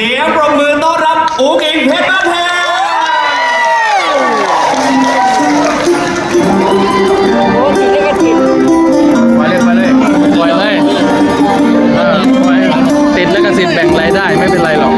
เสียงปรบมือต้อนรับอูกิงเพชรบ้านแพงไปเลยไปเลยปล่อยเลยปล่อยติดแล้วก็สิทธิ์แบ่งรายได้ไม่เป็นไรหรอก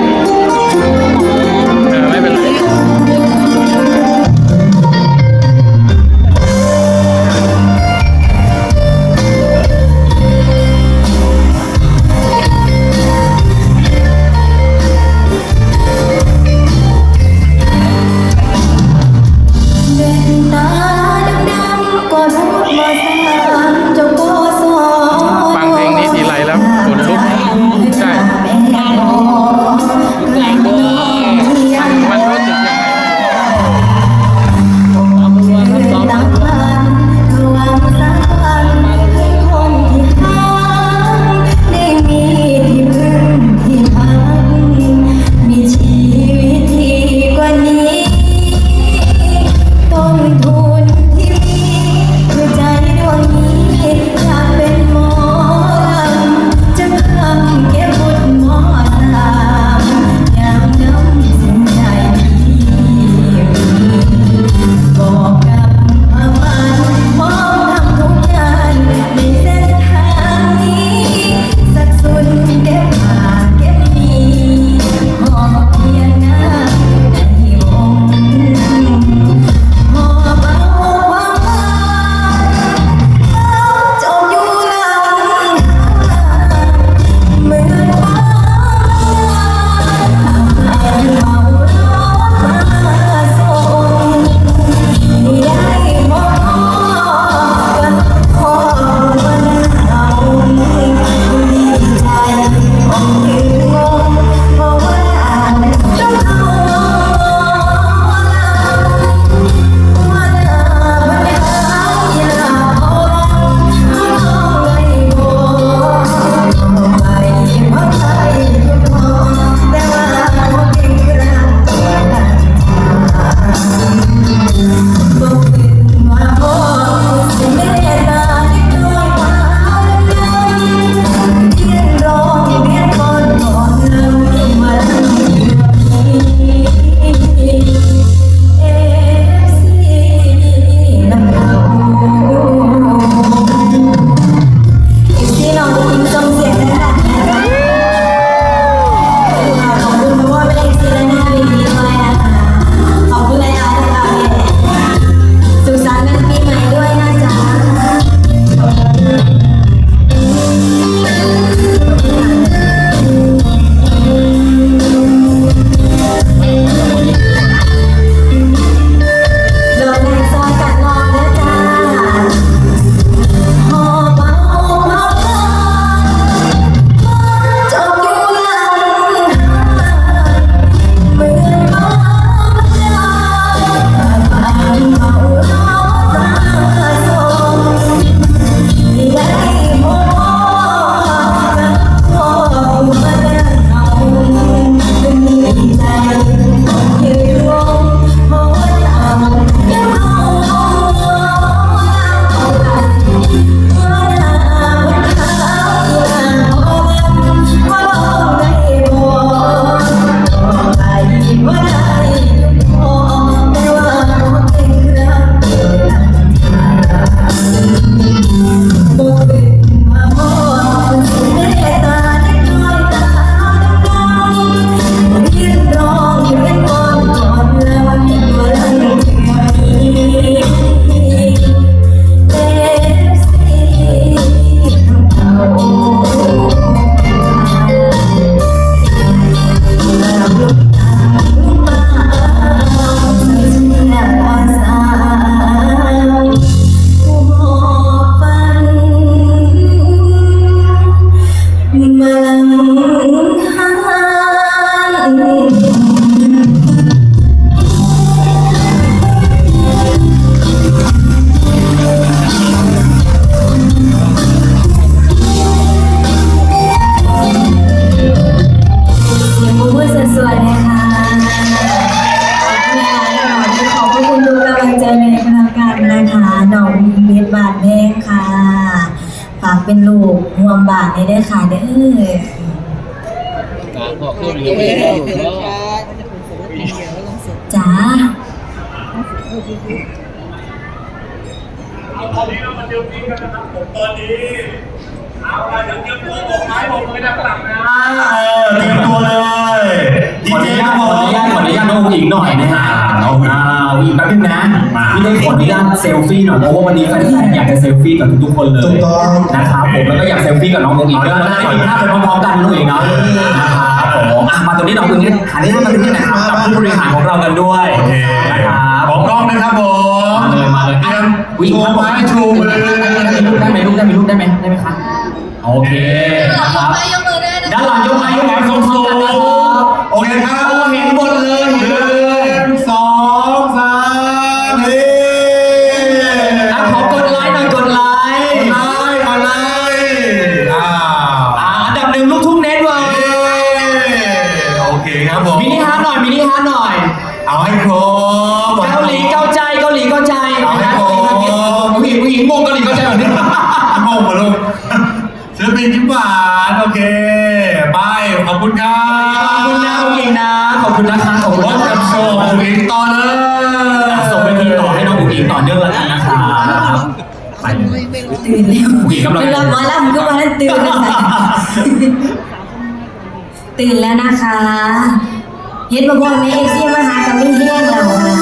เป็นลูกห่วงบานได้เด้อค่ะเด้อบอกคนอยู่ไม่ได้หรอกจ้าเอาตอนนี้เรามาเตรียมทีมกันนะครับผมตอนนี้เอาละเดี๋ยวเตรียมตัวบอกไม้บอกมือด้านหลังนะเออเตรียมตัวเลยดีเจครับผมขออนุญาตขออนุญาตน้องญิงหน่อยนะฮะ เอาอ่าอุ๋งอิงแป๊บนึงนะมาพี่ได้ขออนุญาตเซลฟี่หน่อยเพราะว่าวันนี้แฟนๆอยากจะเซลฟี่กับทุกๆคนเลยถูกต้อง นะครับผมแล้วก็อยากเซลฟี่กับน้องอุ๋งอิงด้วยเอาแล้วได้ได้มีภาพไปพร้อมๆกันด้วยเนาะนะครับผมอะมาตรงนี้น้องอุ๋งอิงหันนี้มาตรงนี้หนะครับกับผู้บริหารของเรากันด้วยโอเคนะครับของกล้องนะครับผมมาเลยมาเลยเตรียมอุ๊ยโชว์ไม้ชูมือได้ไหมลูกได้ไหมลูกได้ไหมได้ไหมคะโอเคนะครับยกมือได้นะด้านหลังยกไม้ยกไม้สูง ต่อให้น้องผู้หญิงต่อเนื่องแล้วกันนะครับไปเลยตื่นแล้วผู้หญิงกำลังเวลาหมอลำก็มาแล้วตื่นนะคะตื่นแล้วนะคะเห็นมาบอกแม่เอฟซีมาหากับไม่เฮี้ยงเราค่ะ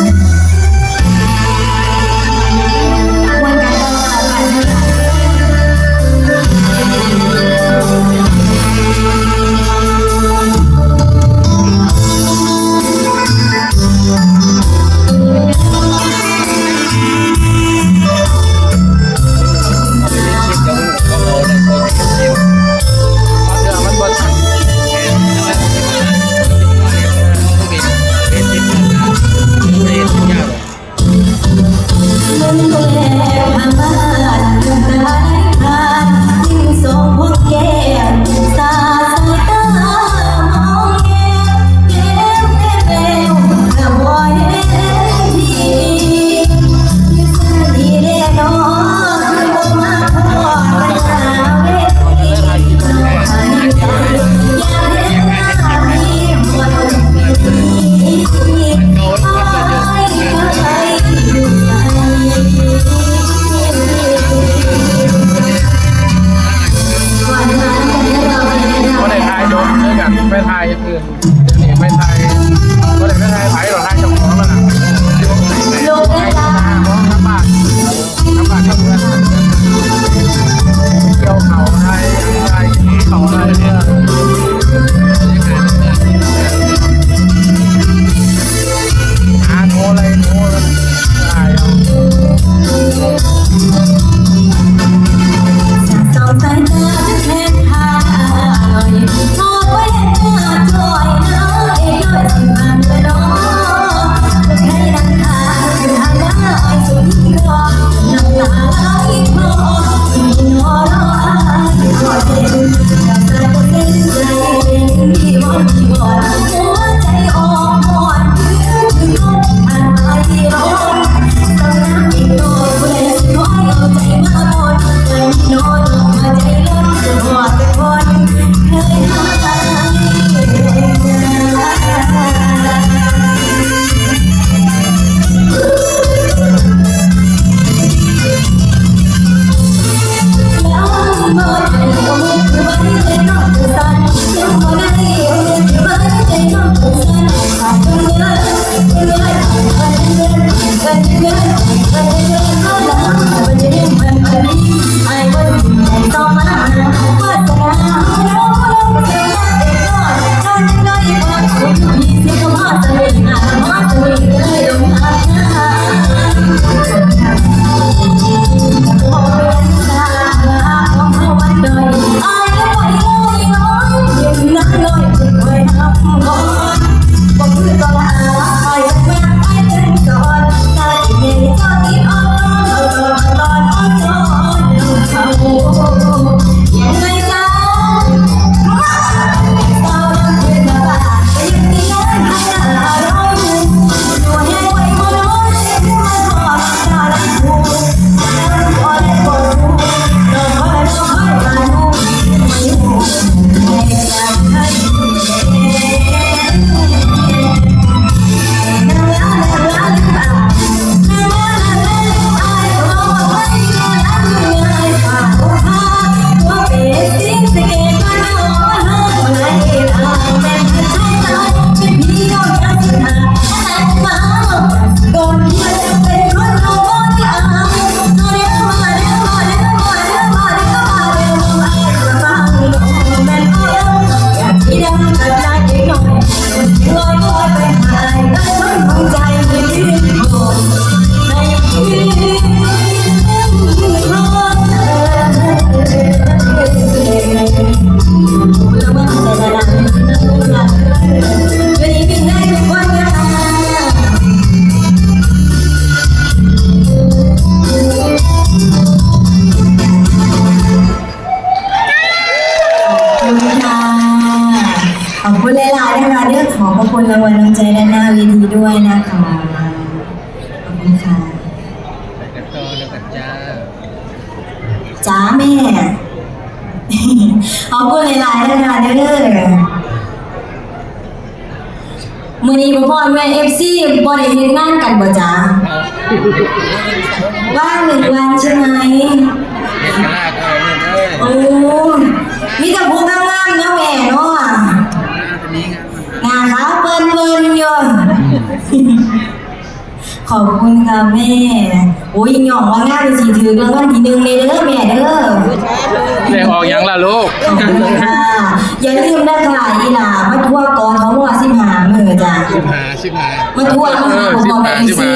ระคุณรางวัลน้ำใจด้านหน้าเวทีด้วยนะคะขอบคุณค่ะไปกันต่อแล้วกันจ้าจ้าแม่ขอบคุณหลายๆนะคะเด้อมือนี้พ่อพ่อแม่เอฟซีบริเฮ็ดงานกันบ่จ้าว่างหนึ่งวันใช่ไหมเด็กกระลากเอาเลยเอ้ยโอ้มีแต่พวกงามๆนะแม่เนาะ งาขาวเปิ้นเปิ้นอยู่ขอบคุณค่ะแม่ โอ้ยหย่องว่างามเป็นสีถือแล้วก็ทีหนึงเลยเด้อแม่เด้อเด็กออกยังล่ะลูก ขอบคุณค่ะ อย่าลืมนะคะอีหลามาทั่วกอนท้องว่าสิบหามือจ้ะชิบหาชิบหามาทั่วมาหาผมบอกไปอีซี่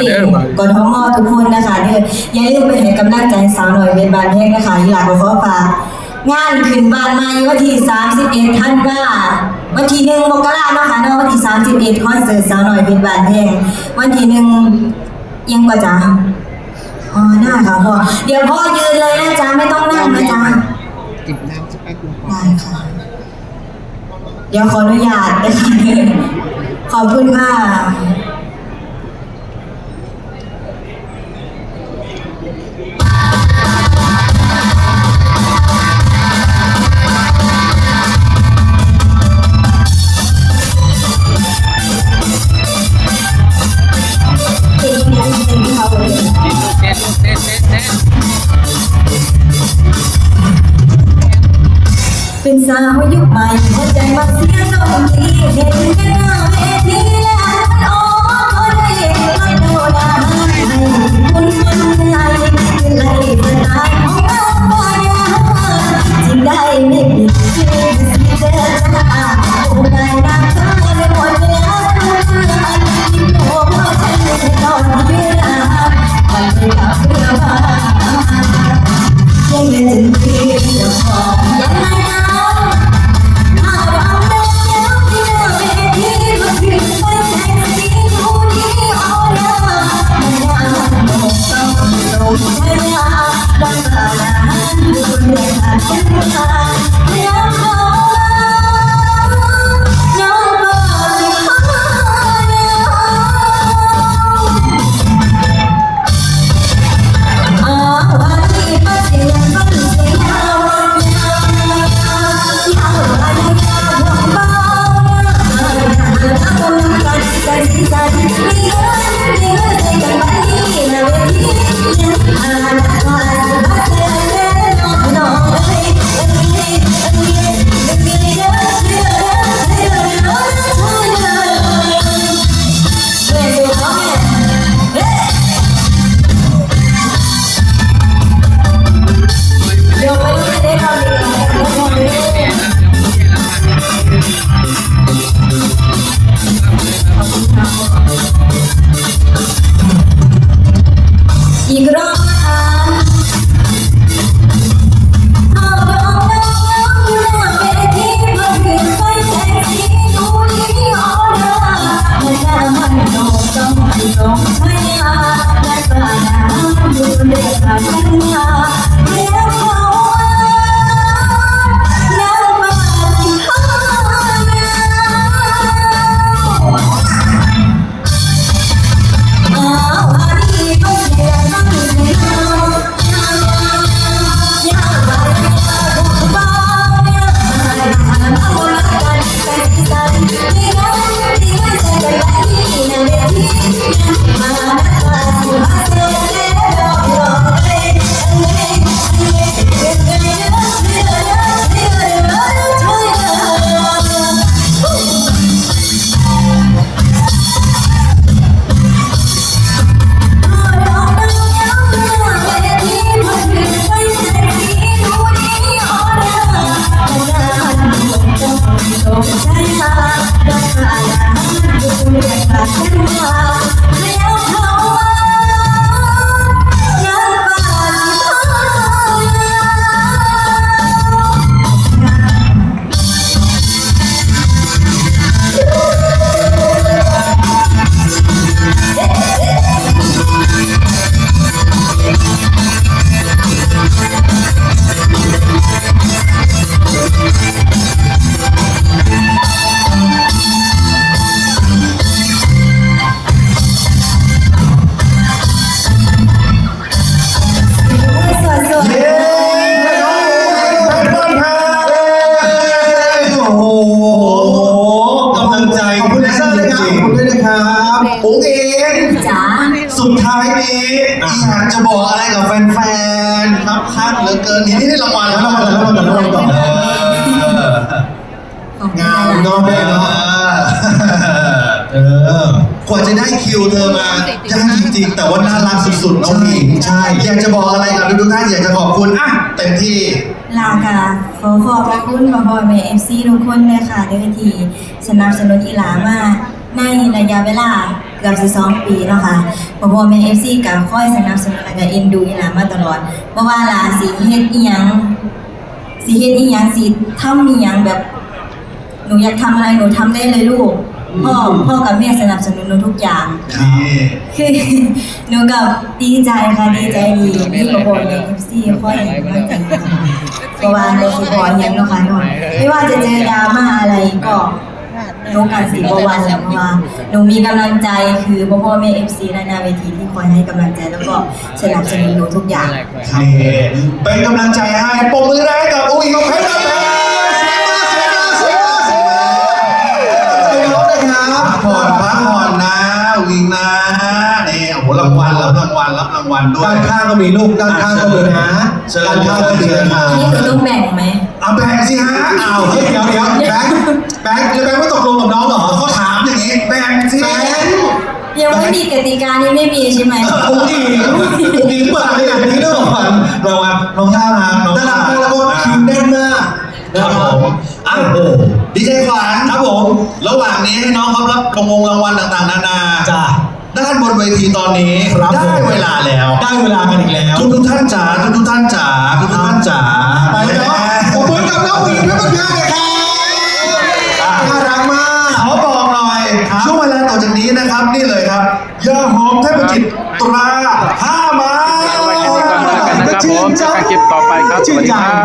กอนท้องมอทุกคนนะคะเด้ออย่าลืมไปให้กำลังใจสาวหน่อยเป็นบานแพงนะคะอีหลาขอขอฝาก งานขึ้นบานม่วันที่ 31ธันวาวันที่หนึ่งมกราเนาะค่ะเนาะวันที่ 31คอนเสิร์ตสาวหน่อยเป็นบานแพงวันที่หนึ่งยังกว่าจ้ะอ๋อหน้าค่ะพ่อเดี๋ยวพ่อยืนเลยนะจ๊ะไม่ต้องนั่งนะจ๊ะจิบน้ำสักแป๊บนึงได้ค่ะ เดี๋ยวขออนุญาตนะคะขอบคุณค่ะ สาวยุคใหม่หัวใจมักเสียงนตรีเห็นกันหน้าเวทีแล้วมันอ่อนได้มันโดนด่าให้คุณมันใจไล่สไตล์ของเราบ่อยจึงได้ไม่ผิดที่สิเจอจ้าโอ้ได้น้ำตาในหมดเวลาทุกคืนโอ้ฉันไม่อนเวลาวันที่ขับเรือมายังไม่ถึงจะบอ ดท้ายนี้อยากจะบอกอะไรกับแฟนๆครับข้างเหลือเกินนี่นี่ได้รางวัลแล้วรางวัลแล้วรางวัลแล้วรางวัลก่อนของงานนอกแม่เนาะเออกว่าจะได้คิวเธอมายากจริงๆ แต่ว่าน่ารักสุดๆน้องหญิงใช่อยากจะบอกอะไรกับทุกท่านอยากจะขอบคุณอะเต็มที่ลากาขอขอบพระคุณพ่อพ่อแม่เอฟซีทุกคนเลยค่ะด้วยที่สนับสนุนอีหลามาในระยะเวลา เกือบสิสองปีแล้วค่ะพ่อพ่อแม่เอฟซีก็คอยสนับสนุนและก็เอ็นดูอีหลามาตลอดเพราะว่าหลาสิเฮ็ดอีหยังสิเฮ็ดอีหยังสิทำอีหยังแบบหนูอยากทำอะไรหนูทำได้เลยลูกพ่อพ่อกับแม่สนับสนุนหนูทุกอย่างนี่คือหนูกับดีใจค่ะดีใจดีที่กระบอกในเอฟซีคอยให้กำลังใจหนูเพราะว่าในสิบอยยังเนาะค่ะเนาะไม่ว่าจะเจอดราม่าอะไรก็ หนูกันสิบวันแล้วเพราะว่าหนูมีกำลังใจคือพ่อพ่อแม่เอฟซีและนาเวทีที่คอยให้กำลังใจแล้วก็สนับสนุนหนูทุกอย่างนี่เป็นกำลังใจให้ปมมือแรกกับอุ้งอิงของเพชรบ้านแพงเสียงมาเสียงมาเสียงมาเสียงมาไปน้องนะครับผ่อนพักผ่อนนะยิงนะนี่โอ้โหรางวัลรับรางวัลรับรางวัลด้วยด้านข้างก็มีลูกด้านข้างก็มีนะเชิญด้านข้างก็มีนะอันนี้หนูต้องแบ่งไหม แบงค์สิฮะอ้าวเฮ้ยเดี๋ยวเดี๋ยวแบงค์แบงค์แล้วแบงค์ไม่ตกลงกับน้องเหรอเขาถามอย่างนี้แบงค์สิแบงค์ยังไม่มีกติกานี้ไม่มีใช่ไหมอุ้งอิงอุ้งอิงเปิดขนาดนี้ด้วยเหรอรางวัลน้องน่ารักน้องน่ารักมากแล้วก็คิวแน่นมากครับผมอ้าวโอ้โหดีใจขวัญครับผมระหว่างนี้ให้น้องเขารับรางวงรางวัลต่างๆ นานาจ้าด้านบนเวทีตอนนี้ครับได้ผมเวลาแล้ว ได้เวลากันอีกแล้ว ทุกทุกๆท่านจ๋าทุกทุกๆท่านจ๋าทุกทุกๆท่านจ๋าไปเนาะขอบคุณกับน้องอุ้งอิงเพื่อนๆเลยครับน่ารักมากขอบอกหน่อยช่วงเวลาต่อจากนี้นะครับนี่เลยครับยาหอมเทพจิตตราห้าไม้ไว้แค่นี้ก่อนแล้วกันนะครับผมเจอกันคลิปต่อไปครับสวัสดีครับ